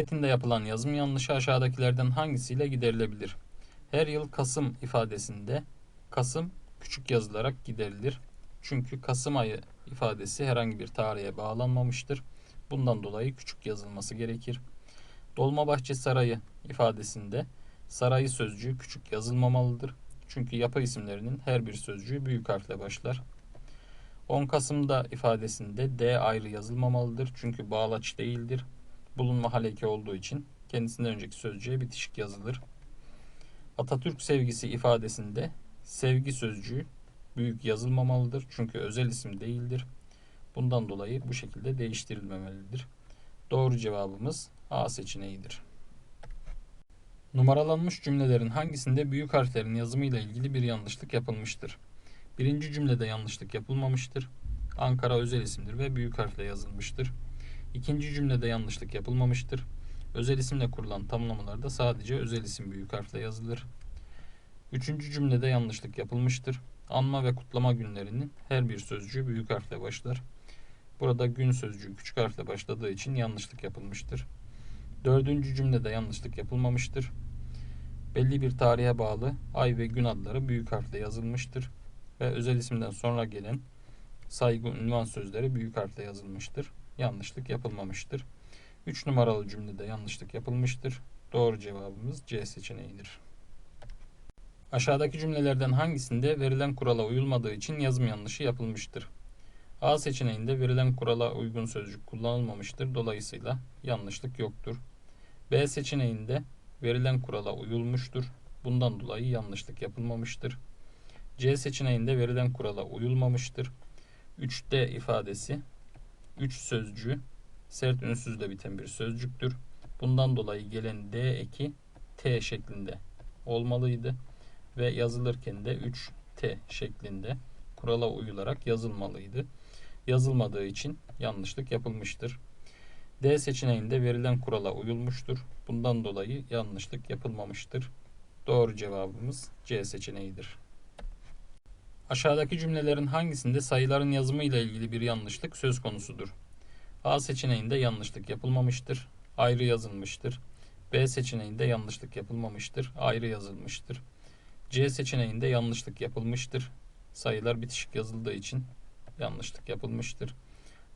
metinde yapılan yazım yanlışı aşağıdakilerden hangisiyle giderilebilir? Her yıl Kasım ifadesinde Kasım küçük yazılarak giderilir. Çünkü Kasım ayı ifadesi herhangi bir tarihe bağlanmamıştır. Bundan dolayı küçük yazılması gerekir. Dolmabahçe Sarayı ifadesinde sarayı sözcüğü küçük yazılmamalıdır. Çünkü yapı isimlerinin her bir sözcüğü büyük harfle başlar. 10 Kasım'da ifadesinde D ayrı yazılmamalıdır. Çünkü bağlaç değildir. Bulunma haleki olduğu için kendisinden önceki sözcüğe bitişik yazılır. Atatürk sevgisi ifadesinde sevgi sözcüğü büyük yazılmamalıdır. Çünkü özel isim değildir. Bundan dolayı bu şekilde değiştirilmemelidir. Doğru cevabımız A seçeneğidir. Numaralanmış cümlelerin hangisinde büyük harflerin yazımıyla ilgili bir yanlışlık yapılmıştır? Birinci cümlede yanlışlık yapılmamıştır. Ankara özel isimdir ve büyük harfle yazılmıştır. İkinci cümlede yanlışlık yapılmamıştır. Özel isimle kurulan tamlamalarda sadece özel isim büyük harfle yazılır. Üçüncü cümlede yanlışlık yapılmıştır. Anma ve kutlama günlerinin her bir sözcüğü büyük harfle başlar. Burada gün sözcüğü küçük harfle başladığı için yanlışlık yapılmıştır. Dördüncü cümlede yanlışlık yapılmamıştır. Belli bir tarihe bağlı ay ve gün adları büyük harfle yazılmıştır ve özel isimden sonra gelen saygı ünvan sözleri büyük harfle yazılmıştır. Yanlışlık yapılmamıştır. 3 numaralı cümlede yanlışlık yapılmıştır. Doğru cevabımız C seçeneğidir. Aşağıdaki cümlelerden hangisinde verilen kurala uyulmadığı için yazım yanlışı yapılmıştır? A seçeneğinde verilen kurala uygun sözcük kullanılmamıştır. Dolayısıyla yanlışlık yoktur. B seçeneğinde verilen kurala uyulmuştur. Bundan dolayı yanlışlık yapılmamıştır. C seçeneğinde verilen kurala uyulmamıştır. 3D ifadesi 3 sözcüğü sert ünsüzle biten bir sözcüktür. Bundan dolayı gelen D eki T şeklinde olmalıydı ve yazılırken de 3T şeklinde kurala uyularak yazılmalıydı. Yazılmadığı için yanlışlık yapılmıştır. D seçeneğinde verilen kurala uyulmuştur. Bundan dolayı yanlışlık yapılmamıştır. Doğru cevabımız C seçeneğidir. Aşağıdaki cümlelerin hangisinde sayıların yazımı ile ilgili bir yanlışlık söz konusudur? A seçeneğinde yanlışlık yapılmamıştır. Ayrı yazılmıştır. B seçeneğinde yanlışlık yapılmamıştır. Ayrı yazılmıştır. C seçeneğinde yanlışlık yapılmıştır. Sayılar bitişik yazıldığı için yanlışlık yapılmıştır.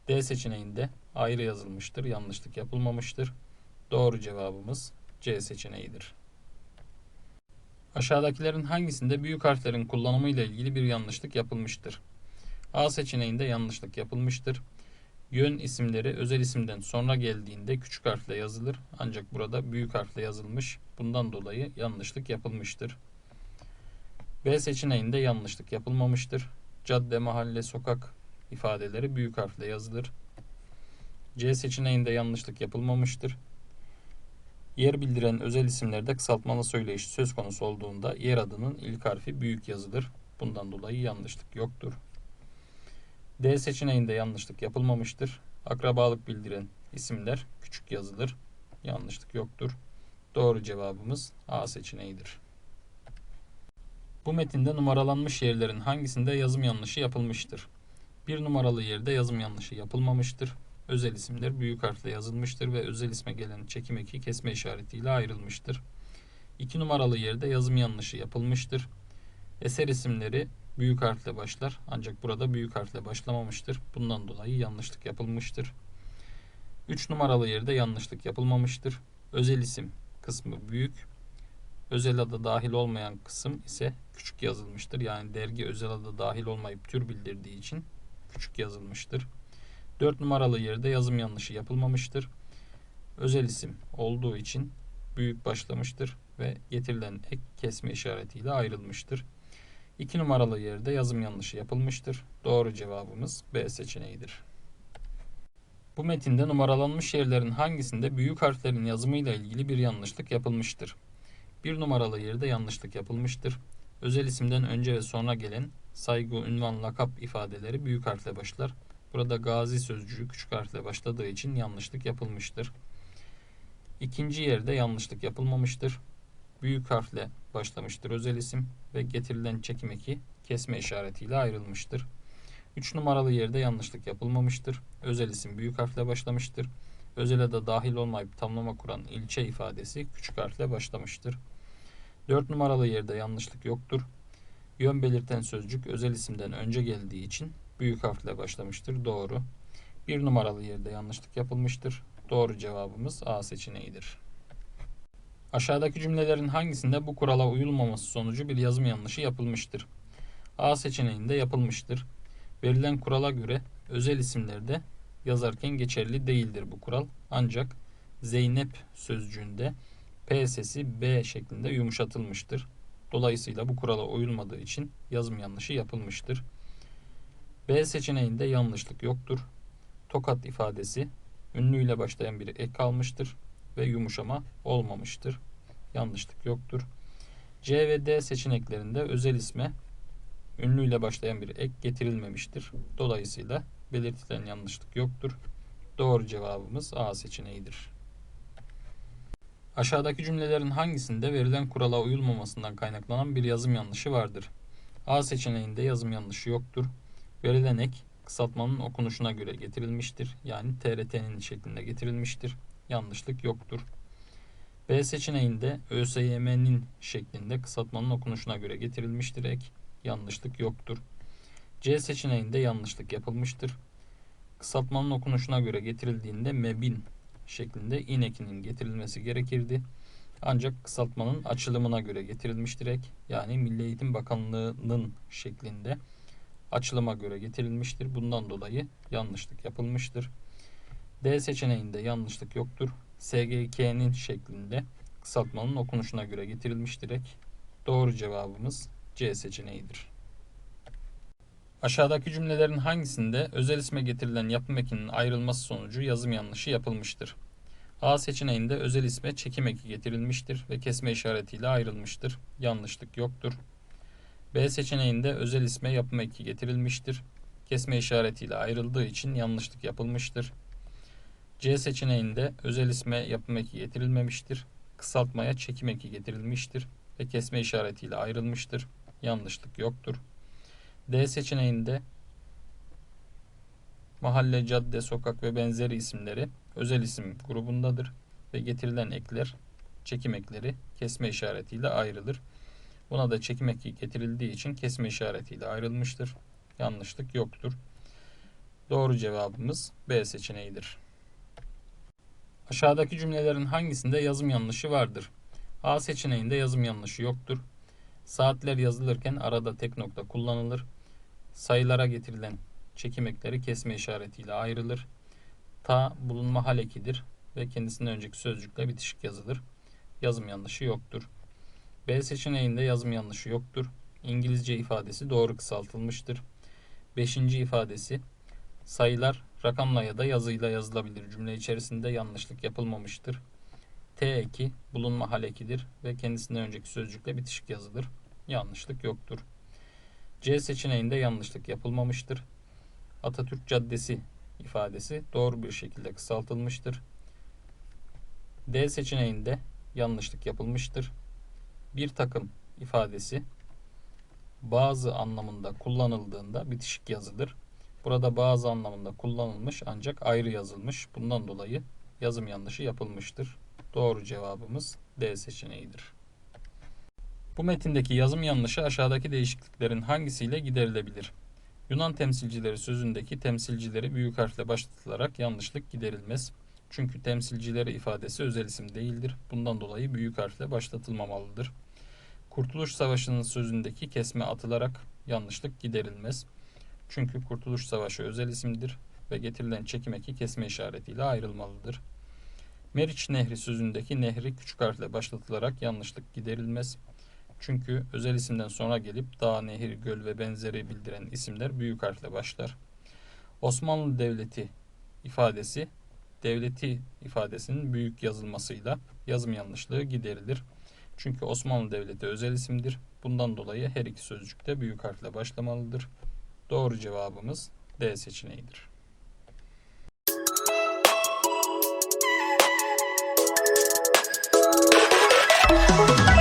D seçeneğinde ayrı yazılmıştır. Yanlışlık yapılmamıştır. Doğru cevabımız C seçeneğidir. Aşağıdakilerin hangisinde büyük harflerin kullanımı ile ilgili bir yanlışlık yapılmıştır? A seçeneğinde yanlışlık yapılmıştır. Yön isimleri özel isimden sonra geldiğinde küçük harfle yazılır. Ancak burada büyük harfle yazılmış. Bundan dolayı yanlışlık yapılmıştır. B seçeneğinde yanlışlık yapılmamıştır. Cadde, mahalle, sokak ifadeleri büyük harfle yazılır. C seçeneğinde yanlışlık yapılmamıştır. Yer bildiren özel isimlerde kısaltmalı söyleyiş söz konusu olduğunda yer adının ilk harfi büyük yazılır. Bundan dolayı yanlışlık yoktur. D seçeneğinde yanlışlık yapılmamıştır. Akrabalık bildiren isimler küçük yazılır. Yanlışlık yoktur. Doğru cevabımız A seçeneğidir. Bu metinde numaralanmış yerlerin hangisinde yazım yanlışı yapılmıştır? Bir numaralı yerde yazım yanlışı yapılmamıştır. Özel isimler büyük harfle yazılmıştır ve özel isme gelen çekim eki kesme işaretiyle ayrılmıştır. İki numaralı yerde yazım yanlışı yapılmıştır. Eser isimleri büyük harfle başlar ancak burada büyük harfle başlamamıştır. Bundan dolayı yanlışlık yapılmıştır. 3 numaralı yerde yanlışlık yapılmamıştır. Özel isim kısmı büyük, özel ada dahil olmayan kısım ise küçük yazılmıştır. Yani dergi özel ada dahil olmayıp tür bildirdiği için küçük yazılmıştır. 4 numaralı yerde yazım yanlışı yapılmamıştır. Özel isim olduğu için büyük başlamıştır ve getirilen ek kesme işaretiyle ayrılmıştır. 2 numaralı yerde yazım yanlışı yapılmıştır. Doğru cevabımız B seçeneğidir. Bu metinde numaralanmış yerlerin hangisinde büyük harflerin yazımıyla ilgili bir yanlışlık yapılmıştır? Bir numaralı yerde yanlışlık yapılmıştır. Özel isimden önce ve sonra gelen saygı, ünvan, lakap ifadeleri büyük harfle başlar. Burada gazi sözcüğü küçük harfle başladığı için yanlışlık yapılmıştır. İkinci yerde yanlışlık yapılmamıştır. Büyük harfle başlamıştır özel isim ve getirilen çekim eki kesme işaretiyle ayrılmıştır. 3 numaralı yerde yanlışlık yapılmamıştır. Özel isim büyük harfle başlamıştır. özele de dahil olmayıp tamlama kuran ilçe ifadesi küçük harfle başlamıştır. 4 numaralı yerde yanlışlık yoktur. Yön belirten sözcük özel isimden önce geldiği için büyük harfle başlamıştır. Doğru. 1 numaralı yerde yanlışlık yapılmıştır. Doğru cevabımız A seçeneğidir. Aşağıdaki cümlelerin hangisinde bu kurala uyulmaması sonucu bir yazım yanlışı yapılmıştır? A seçeneğinde yapılmıştır. Verilen kurala göre özel isimlerde yazarken geçerli değildir bu kural. Ancak Zeynep sözcüğünde P sesi B şeklinde yumuşatılmıştır. Dolayısıyla bu kurala uyulmadığı için yazım yanlışı yapılmıştır. B seçeneğinde yanlışlık yoktur. Tokat ifadesi ünlüyle başlayan bir ek kalmıştır ve yumuşama olmamıştır. Yanlışlık yoktur. C ve D seçeneklerinde özel isme ünlüyle başlayan bir ek getirilmemiştir. Dolayısıyla belirtilen yanlışlık yoktur. Doğru cevabımız A seçeneğidir. Aşağıdaki cümlelerin hangisinde verilen kurala uyulmamasından kaynaklanan bir yazım yanlışı vardır? A seçeneğinde yazım yanlışı yoktur. Verilen ek kısaltmanın okunuşuna göre getirilmiştir. Yani TRT'nin şeklinde getirilmiştir. Yanlışlık yoktur. B seçeneğinde ÖSYM'nin şeklinde kısaltmanın okunuşuna göre getirilmiştir ek. Yanlışlık yoktur. C seçeneğinde yanlışlık yapılmıştır. Kısaltmanın okunuşuna göre getirildiğinde MEB'in şeklinde in ekinin getirilmesi gerekirdi. Ancak kısaltmanın açılımına göre getirilmiştir ek. Yani Milli Eğitim Bakanlığı'nın şeklinde açılıma göre getirilmiştir. Bundan dolayı yanlışlık yapılmıştır. D seçeneğinde yanlışlık yoktur. SGK'nin şeklinde kısaltmanın okunuşuna göre getirilmiştir. Doğru cevabımız C seçeneğidir. Aşağıdaki cümlelerin hangisinde özel isme getirilen yapım ekinin ayrılması sonucu yazım yanlışı yapılmıştır? A seçeneğinde özel isme çekim eki getirilmiştir ve kesme işaretiyle ayrılmıştır. Yanlışlık yoktur. B seçeneğinde özel isme yapım eki getirilmiştir. Kesme işaretiyle ayrıldığı için yanlışlık yapılmıştır. C seçeneğinde özel isme yapım eki getirilmemiştir. Kısaltmaya çekim eki getirilmiştir ve kesme işaretiyle ayrılmıştır. Yanlışlık yoktur. D seçeneğinde mahalle, cadde, sokak ve benzeri isimleri özel isim grubundadır ve getirilen ekler çekim ekleri kesme işaretiyle ayrılır. Buna da çekim eki getirildiği için kesme işaretiyle ayrılmıştır. Yanlışlık yoktur. Doğru cevabımız B seçeneğidir. Aşağıdaki cümlelerin hangisinde yazım yanlışı vardır? A seçeneğinde yazım yanlışı yoktur. Saatler yazılırken arada tek nokta kullanılır. Sayılara getirilen çekim ekleri kesme işaretiyle ayrılır. Ta bulunma hal ekidir ve kendisinden önceki sözcükle bitişik yazılır. Yazım yanlışı yoktur. B seçeneğinde yazım yanlışı yoktur. İngilizce ifadesi doğru kısaltılmıştır. Beşinci ifadesi sayılar rakamla ya da yazıyla yazılabilir cümle içerisinde yanlışlık yapılmamıştır. T eki bulunma hal ekidir ve kendisinden önceki sözcükle bitişik yazılır. Yanlışlık yoktur. C seçeneğinde yanlışlık yapılmamıştır. Atatürk Caddesi ifadesi doğru bir şekilde kısaltılmıştır. D seçeneğinde yanlışlık yapılmıştır. Bir takım ifadesi bazı anlamında kullanıldığında bitişik yazılır. Burada bazı anlamında kullanılmış ancak ayrı yazılmış. Bundan dolayı yazım yanlışı yapılmıştır. Doğru cevabımız D seçeneğidir. Bu metindeki yazım yanlışı aşağıdaki değişikliklerin hangisiyle giderilebilir? Yunan temsilcileri sözündeki temsilcileri büyük harfle başlatılarak yanlışlık giderilmez. Çünkü temsilcileri ifadesi özel isim değildir. Bundan dolayı büyük harfle başlatılmamalıdır. Kurtuluş Savaşı'nın sözündeki kesme atılarak yanlışlık giderilmez. Çünkü Kurtuluş Savaşı özel isimdir ve getirilen çekim eki kesme işaretiyle ayrılmalıdır. Meriç Nehri sözündeki nehri küçük harfle başlatılarak yanlışlık giderilmez. Çünkü özel isimden sonra gelip dağ, nehir, göl ve benzeri bildiren isimler büyük harfle başlar. Osmanlı Devleti ifadesi devleti ifadesinin büyük yazılmasıyla yazım yanlışlığı giderilir. Çünkü Osmanlı Devleti özel isimdir. Bundan dolayı her iki sözcük de büyük harfle başlamalıdır. Doğru cevabımız D seçeneğidir. Müzik